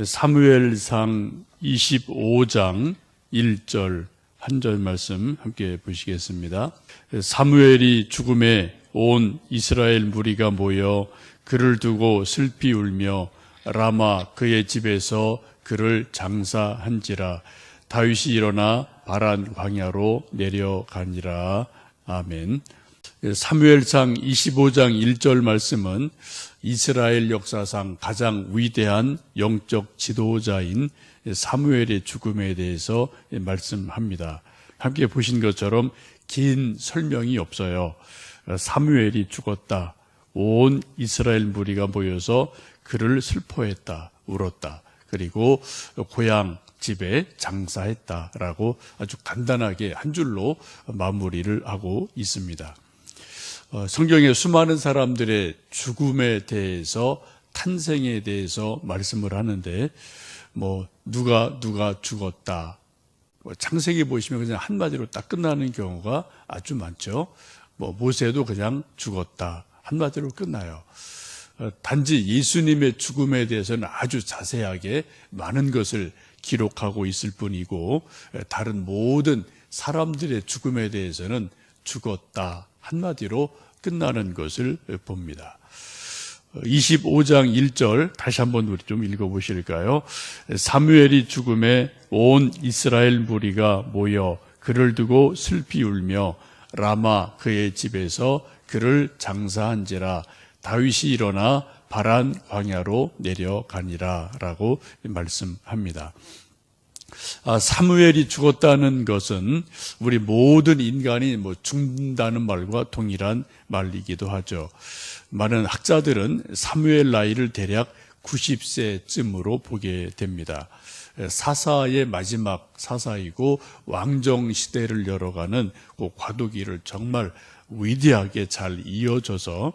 사무엘상 25장 1절 한 절 말씀 함께 보시겠습니다. 사무엘이 죽음에 온 이스라엘 무리가 모여 그를 두고 슬피 울며 라마 그의 집에서 그를 장사한지라 다윗이 일어나 바란 광야로 내려가니라 아멘. 사무엘상 25장 1절 말씀은 이스라엘 역사상 가장 위대한 영적 지도자인 사무엘의 죽음에 대해서 말씀합니다. 함께 보신 것처럼 긴 설명이 없어요. 사무엘이 죽었다. 온 이스라엘 무리가 모여서 그를 슬퍼했다. 울었다. 그리고 고향 집에 장사했다라고 아주 간단하게 한 줄로 마무리를 하고 있습니다. 어, 성경에 수많은 사람들의 죽음에 대해서 탄생에 대해서 말씀을 하는데 뭐 누가 누가 죽었다. 뭐 창세기 보시면 그냥 한마디로 딱 끝나는 경우가 아주 많죠. 뭐 모세도 그냥 죽었다. 한마디로 끝나요. 어, 단지 예수님의 죽음에 대해서는 아주 자세하게 많은 것을 기록하고 있을 뿐이고 다른 모든 사람들의 죽음에 대해서는 죽었다. 한마디로 끝나는 것을 봅니다. 25장 1절 다시 한번 우리 좀 읽어 보실까요? 사무엘이 죽음에 온 이스라엘 무리가 모여 그를 두고 슬피 울며 라마 그의 집에서 그를 장사한지라 다윗이 일어나 바란 광야로 내려가니라라고 말씀합니다. 아, 사무엘이 죽었다는 것은 우리 모든 인간이 뭐 죽는다는 말과 동일한 말이기도 하죠. 많은 학자들은 사무엘 나이를 대략 90세쯤으로 보게 됩니다. 사사의 마지막 사사이고 왕정 시대를 열어가는 그 과도기를 정말 위대하게 잘 이어져서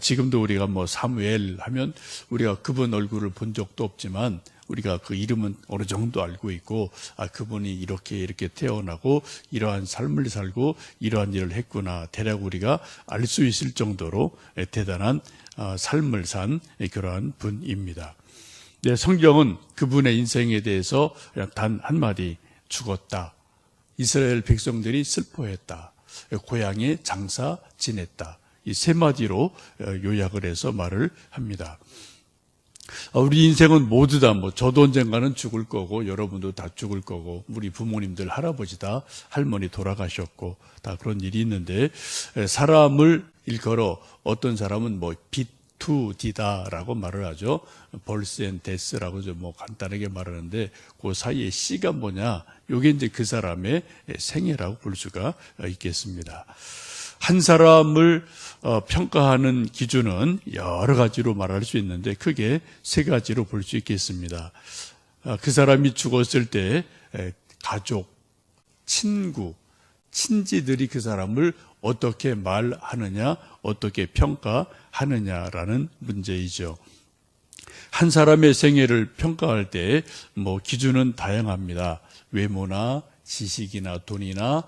지금도 우리가 뭐 사무엘 하면 우리가 그분 얼굴을 본 적도 없지만 우리가 그 이름은 어느 정도 알고 있고 아 그분이 이렇게 이렇게 태어나고 이러한 삶을 살고 이러한 일을 했구나 대략 우리가 알 수 있을 정도로 대단한 아, 삶을 산 그러한 분입니다. 네, 성경은 그분의 인생에 대해서 단 한마디 죽었다. 이스라엘 백성들이 슬퍼했다. 고향에 장사 지냈다. 이 세 마디로 어, 요약을 해서 말을 합니다. 아, 우리 인생은 모두 다 뭐 저도 언젠가는 죽을 거고 여러분도 다 죽을 거고 우리 부모님들 할아버지 다 할머니 돌아가셨고 다 그런 일이 있는데 사람을 일컬어 어떤 사람은 뭐 비투디다라고 말을 하죠. 앤 데스라고 뭐 간단하게 말하는데 그 사이에 씨가 뭐냐? 요게 이제 그 사람의 생애라고 볼 수가 있겠습니다. 한 사람을 어, 평가하는 기준은 여러 가지로 말할 수 있는데 크게 세 가지로 볼 수 있겠습니다. 아, 그 사람이 죽었을 때 가족, 친구, 친지들이 그 사람을 어떻게 말하느냐, 어떻게 평가하느냐라는 문제이죠. 한 사람의 생애를 평가할 때 뭐 기준은 다양합니다. 외모나 지식이나 돈이나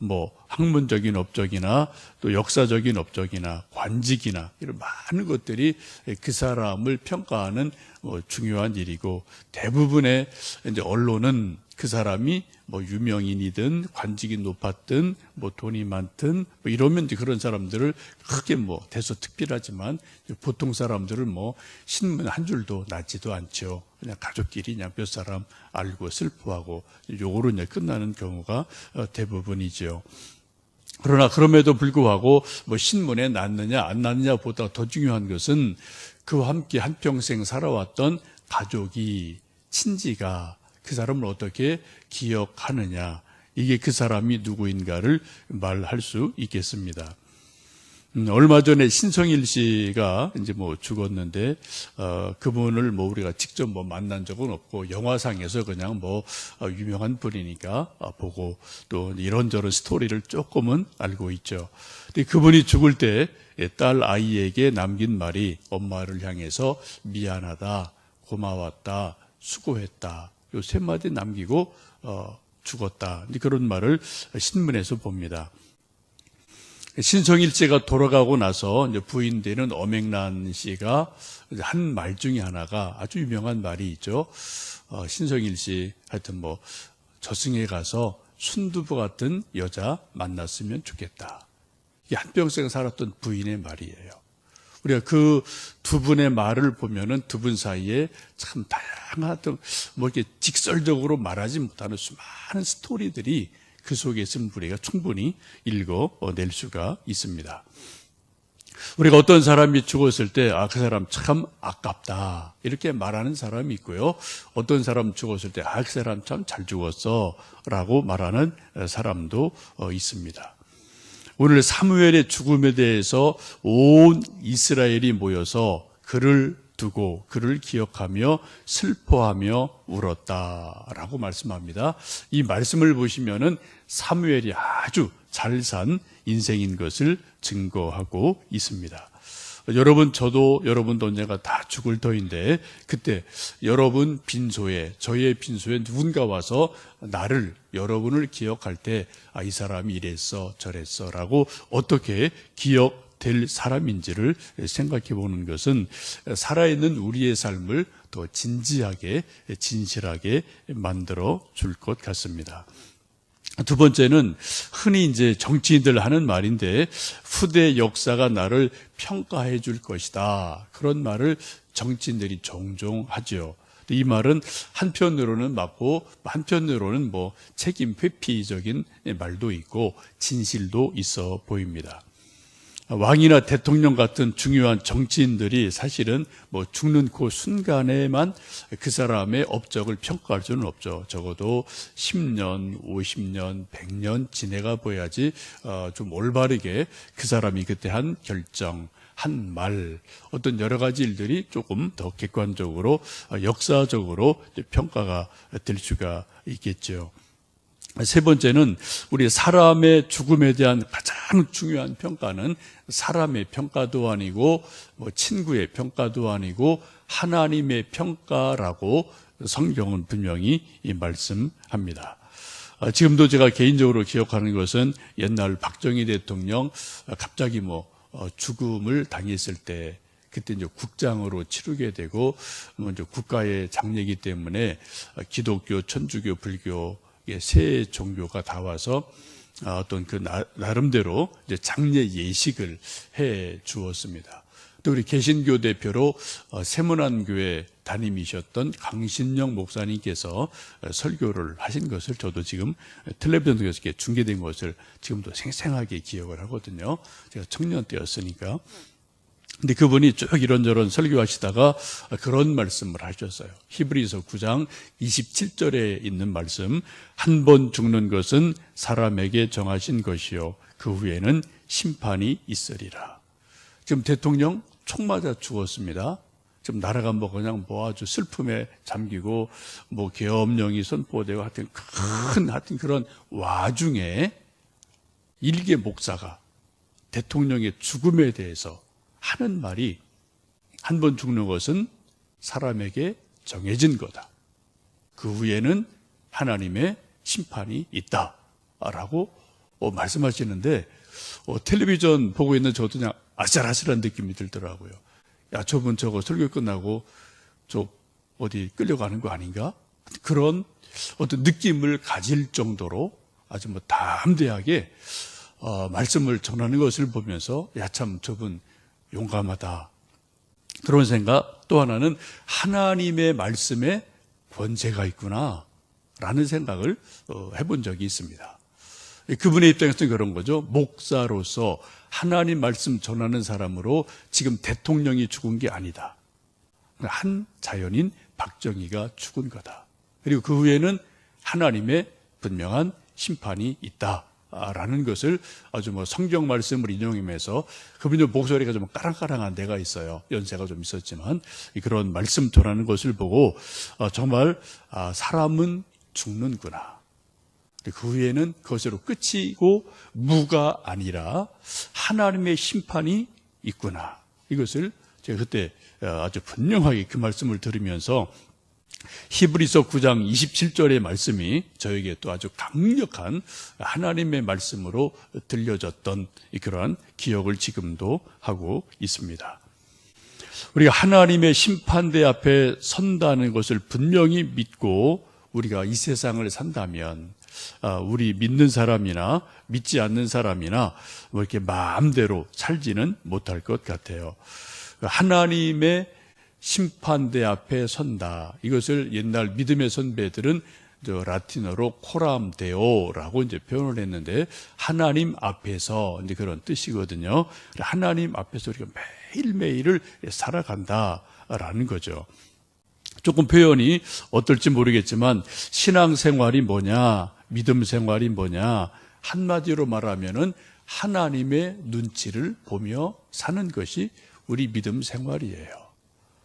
뭐 학문적인 업적이나 또 역사적인 업적이나 관직이나 이런 많은 것들이 그 사람을 평가하는 뭐 중요한 일이고 대부분의 이제 언론은 그 사람이 뭐 유명인이든 관직이 높았든 뭐 돈이 많든 뭐 이러면 이제 그런 사람들을 크게 뭐 대서특별하지만 보통 사람들을 뭐 신문 한 줄도 나지도 않죠. 그냥 가족끼리 그냥 몇 사람 알고 슬퍼하고 요거로 이제 끝나는 경우가 어, 대부분이죠. 그러나 그럼에도 불구하고 뭐 신문에 났느냐 안 났느냐 보다 더 중요한 것은 그와 함께 한평생 살아왔던 가족이 친지가 그 사람을 어떻게 기억하느냐 이게 그 사람이 누구인가를 말할 수 있겠습니다. 음, 얼마 전에 신성일 씨가 이제 뭐 죽었는데 어, 그분을 뭐 우리가 직접 뭐 만난 적은 없고 영화상에서 그냥 뭐 어, 유명한 분이니까 어, 보고 또 이런저런 스토리를 조금은 알고 있죠. 근데 그분이 죽을 때 딸 아이에게 남긴 말이 엄마를 향해서 미안하다, 고마웠다, 수고했다 요 세 마디 남기고 어, 죽었다 그런 말을 신문에서 봅니다. 신성일제가 돌아가고 나서 이제 부인 되는 엄앵란 씨가 한 말 중에 하나가 아주 유명한 말이 있죠. 어, 신성일 씨 하여튼 뭐 저승에 가서 순두부 같은 여자 만났으면 좋겠다. 이게 한평생 살았던 부인의 말이에요. 우리가 그 두 분의 말을 보면은 두 분 사이에 참 다양한 뭐 이렇게 직설적으로 말하지 못하는 수많은 스토리들이 그 속에 있으면 우리가 충분히 읽어낼 수가 있습니다. 우리가 어떤 사람이 죽었을 때, 아, 그 사람 참 아깝다. 이렇게 말하는 사람이 있고요. 어떤 사람 죽었을 때, 아, 그 사람 참 잘 죽었어. 라고 말하는 사람도 어, 있습니다. 오늘 사무엘의 죽음에 대해서 온 이스라엘이 모여서 그를 두고 그를 기억하며 슬퍼하며 울었다라고 말씀합니다. 이 말씀을 보시면은 사무엘이 아주 잘 산 인생인 것을 증거하고 있습니다. 여러분 저도 여러분도 언젠가 다 죽을 터인데 그때 여러분 빈소에 저의 빈소에 누군가 와서 나를 여러분을 기억할 때 아 이 사람이 이랬어 저랬어라고 어떻게 기억될 사람인지를 생각해 보는 것은 살아있는 우리의 삶을 더 진지하게 진실하게 만들어 줄 것 같습니다. 두 번째는 흔히 이제 정치인들 하는 말인데 후대 역사가 나를 평가해 줄 것이다. 그런 말을 정치인들이 종종 하죠. 이 말은 한편으로는 맞고 한편으로는 뭐 책임 회피적인 말도 있고 진실도 있어 보입니다. 왕이나 대통령 같은 중요한 정치인들이 사실은 뭐 죽는 그 순간에만 그 사람의 업적을 평가할 수는 없죠. 적어도 10년, 50년, 100년 지내가 보야지 어, 좀 올바르게 그 사람이 그때 한 결정, 한 말, 어떤 여러 가지 일들이 조금 더 객관적으로 어, 역사적으로 평가가 될 수가 있겠죠. 세 번째는 우리 사람의 죽음에 대한 가장 중요한 평가는 사람의 평가도 아니고 뭐 친구의 평가도 아니고 하나님의 평가라고 성경은 분명히 말씀합니다. 아, 지금도 제가 개인적으로 기억하는 것은 옛날 박정희 대통령 갑자기 뭐 어, 죽음을 당했을 때 그때 이제 국장으로 치르게 되고 먼저 국가의 장례이기 때문에 기독교, 천주교, 불교 세 종교가 다 와서 아, 어떤 그 나 름대로 이제 장례 예식을 해 주었습니다. 또 우리 개신교 대표로 어, 세문안 교회 담임이셨던 강신영 목사님께서 어, 설교를 하신 것을 저도 지금 텔레비전 통해서 중계된 것을 지금도 생생하게 기억을 하거든요. 제가 청년 때였으니까. 근데 그분이 쭉 이런저런 설교하시다가 그런 말씀을 하셨어요. 히브리서 9장 27절에 있는 말씀. 한 번 죽는 것은 사람에게 정하신 것이요. 그 후에는 심판이 있으리라. 지금 대통령 총 맞아 죽었습니다. 지금 나라가 뭐 그냥 뭐 아주 슬픔에 잠기고 뭐 계엄령이 선포되고 하여튼 큰 하여튼 그런 와중에 일개 목사가 대통령의 죽음에 대해서 하는 말이 한 번 죽는 것은 사람에게 정해진 거다. 그 후에는 하나님의 심판이 있다. 라고 어, 말씀하시는데, 어, 텔레비전 보고 있는 저도 그냥 아슬아슬한 느낌이 들더라고요. 야, 저분 저거 설교 끝나고 저 어디 끌려가는 거 아닌가? 그런 어떤 느낌을 가질 정도로 아주 뭐 담대하게 어, 말씀을 전하는 것을 보면서 야, 참 저분 용감하다. 그런 생각. 또 하나는 하나님의 말씀에 권세가 있구나. 라는 생각을 어, 해본 적이 있습니다. 그분의 입장에서는 그런 거죠. 목사로서 하나님 말씀 전하는 사람으로 지금 대통령이 죽은 게 아니다. 한 자연인 박정희가 죽은 거다. 그리고 그 후에는 하나님의 분명한 심판이 있다. 라는 것을 아주 뭐 성경 말씀을 인용하면서 그분의 목소리가 좀 까랑까랑한 데가 있어요. 연세가 좀 있었지만 그런 말씀 전하는 것을 보고 어, 정말 아, 사람은 죽는구나. 그 후에는 그것으로 끝이고 무가 아니라 하나님의 심판이 있구나. 이것을 제가 그때 어, 아주 분명하게 그 말씀을 들으면서 히브리서 9장 27절의 말씀이 저에게 또 아주 강력한 하나님의 말씀으로 들려졌던 그러한 기억을 지금도 하고 있습니다. 우리가 하나님의 심판대 앞에 선다는 것을 분명히 믿고 우리가 이 세상을 산다면 아, 우리 믿는 사람이나 믿지 않는 사람이나 뭐 이렇게 마음대로 살지는 못할 것 같아요. 하나님의 심판대 앞에 선다. 이것을 옛날 믿음의 선배들은 저 라틴어로 코람 데오라고 이제 표현을 했는데 하나님 앞에서 이제 그런 뜻이거든요. 하나님 앞에서 우리가 매일매일을 살아간다라는 거죠. 조금 표현이 어떨지 모르겠지만 신앙 생활이 뭐냐, 믿음 생활이 뭐냐, 한마디로 말하면은 하나님의 눈치를 보며 사는 것이 우리 믿음 생활이에요.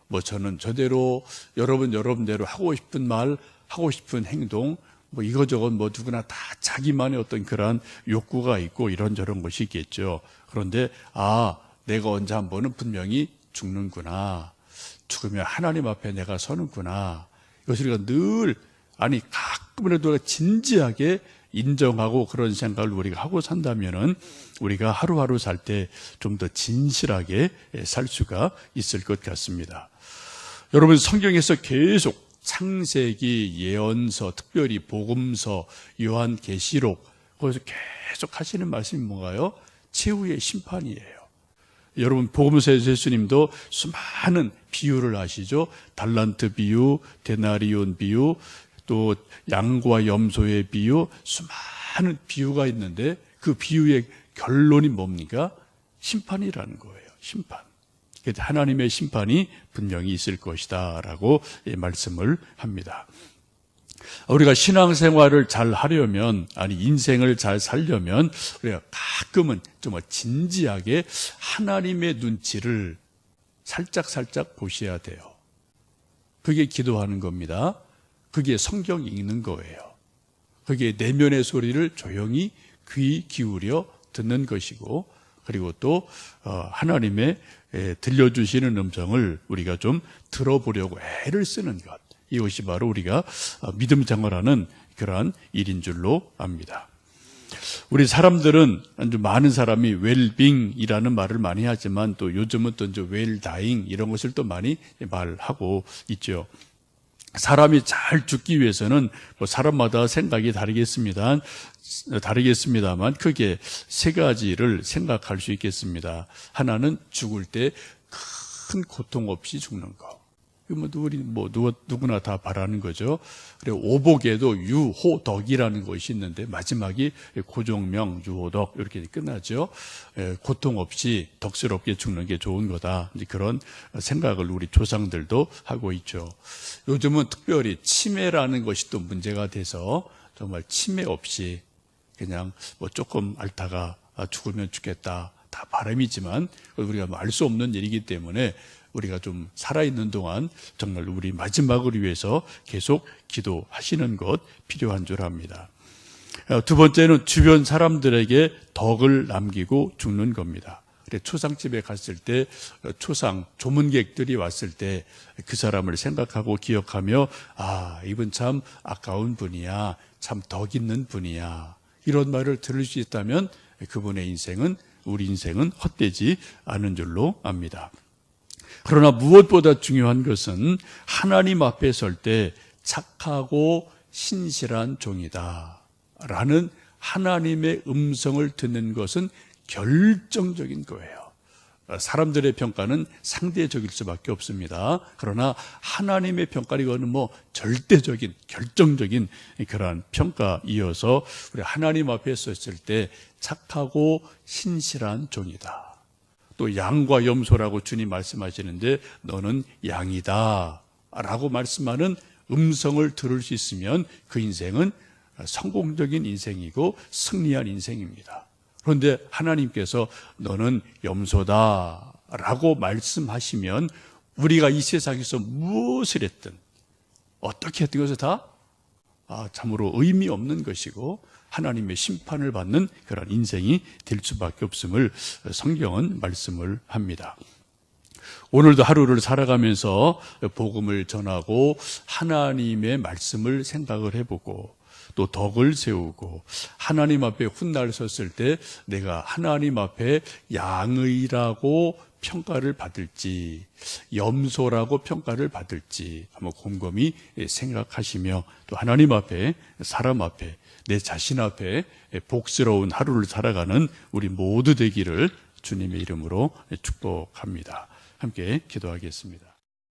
뭐 저는 저대로 여러분 여러분대로 하고 싶은 말, 하고 싶은 행동, 뭐 이거저것 뭐 누구나 다 자기만의 어떤 그러한 욕구가 있고 이런저런 것이 있겠죠. 그런데 아, 내가 언제 한 번은 분명히 죽는구나. 죽으면 하나님 앞에 내가 서는구나. 이것을 우리가 늘 아니 가끔이라도 진지하게 인정하고 그런 생각을 우리가 하고 산다면은 우리가 하루하루 살 때 좀 더 진실하게 살 수가 있을 것 같습니다. 여러분 성경에서 계속 창세기, 예언서, 특별히 복음서, 요한계시록 거기서 계속 하시는 말씀이 뭔가요? 최후의 심판이에요. 여러분 복음서에서 예수님도 수많은 비유를 하시죠. 달란트 비유, 데나리온 비유, 또 양과 염소의 비유, 수많은 비유가 있는데 그 비유의 결론이 뭡니까? 심판이라는 거예요. 심판. 하나님의 심판이 분명히 있을 것이다 라고 말씀을 합니다. 우리가 신앙생활을 잘 하려면 아니 인생을 잘 살려면 우리가 가끔은 정말 진지하게 하나님의 눈치를 살짝 살짝 보셔야 돼요. 그게 기도하는 겁니다. 그게 성경 읽는 거예요. 그게 내면의 소리를 조용히 귀 기울여 듣는 것이고 그리고 또 어, 하나님의 들려주시는 음성을 우리가 좀 들어보려고 애를 쓰는 것. 이것이 바로 우리가 어, 믿음 생활하는 그러한 일인 줄로 압니다. 우리 사람들은 아주 많은 사람이 웰빙이라는 말을 많이 하지만 또 요즘은 또 이제 웰다잉 이런 것을 또 많이 말하고 있죠. 사람이 잘 죽기 위해서는 뭐 사람마다 생각이 다르겠습니다. 다르겠습니다만 크게 세 가지를 생각할 수 있겠습니다. 하나는 죽을 때 큰 고통 없이 죽는 거. 뭐 우리 뭐 누구, 누구나 다 바라는 거죠. 그리고 오복에도 유호덕이라는 것이 있는데 마지막이 고종명 유호덕 이렇게 끝나죠. 예, 고통 없이 덕스럽게 죽는 게 좋은 거다. 그런 생각을 우리 조상들도 하고 있죠. 요즘은 특별히 치매라는 것이 또 문제가 돼서 정말 치매 없이 그냥 뭐 조금 앓다가 죽으면 죽겠다. 다 바람이지만 우리가 뭐알수 없는 일이기 때문에 우리가 좀 살아있는 동안 정말 우리 마지막을 위해서 계속 기도하시는 것 필요한 줄 압니다. 어, 두 번째는 주변 사람들에게 덕을 남기고 죽는 겁니다. 초상집에 갔을 때 어, 초상 조문객들이 왔을 때 그 사람을 생각하고 기억하며 아 이분 참 아까운 분이야 참 덕 있는 분이야 이런 말을 들을 수 있다면 그분의 인생은 우리 인생은 헛되지 않은 줄로 압니다. 그러나 무엇보다 중요한 것은 하나님 앞에 설 때 착하고 신실한 종이다. 라는 하나님의 음성을 듣는 것은 결정적인 거예요. 사람들의 평가는 상대적일 수밖에 없습니다. 그러나 하나님의 평가 이거는 뭐 절대적인 결정적인 그러한 평가이어서 우리 하나님 앞에 섰을 때 착하고 신실한 종이다. 또 양과 염소라고 주님 말씀하시는데 너는 양이다. 라고 말씀하는 음성을 들을 수 있으면 그 인생은 성공적인 인생이고 승리한 인생입니다. 그런데 하나님께서 너는 염소다. 라고 말씀하시면 우리가 이 세상에서 무엇을 했든 어떻게 했든 것을 다 아, 참으로 의미 없는 것이고 하나님의 심판을 받는 그런 인생이 될 수밖에 없음을 성경은 말씀을 합니다. 오늘도 하루를 살아가면서 복음을 전하고 하나님의 말씀을 생각을 해보고 또 덕을 세우고 하나님 앞에 훗날 섰을 때 내가 하나님 앞에 양의라고 평가를 받을지 염소라고 평가를 받을지 한번 곰곰이 생각하시며 또 하나님 앞에 사람 앞에 내 자신 앞에 복스러운 하루를 살아가는 우리 모두 되기를 주님의 이름으로 축복합니다. 함께 기도하겠습니다.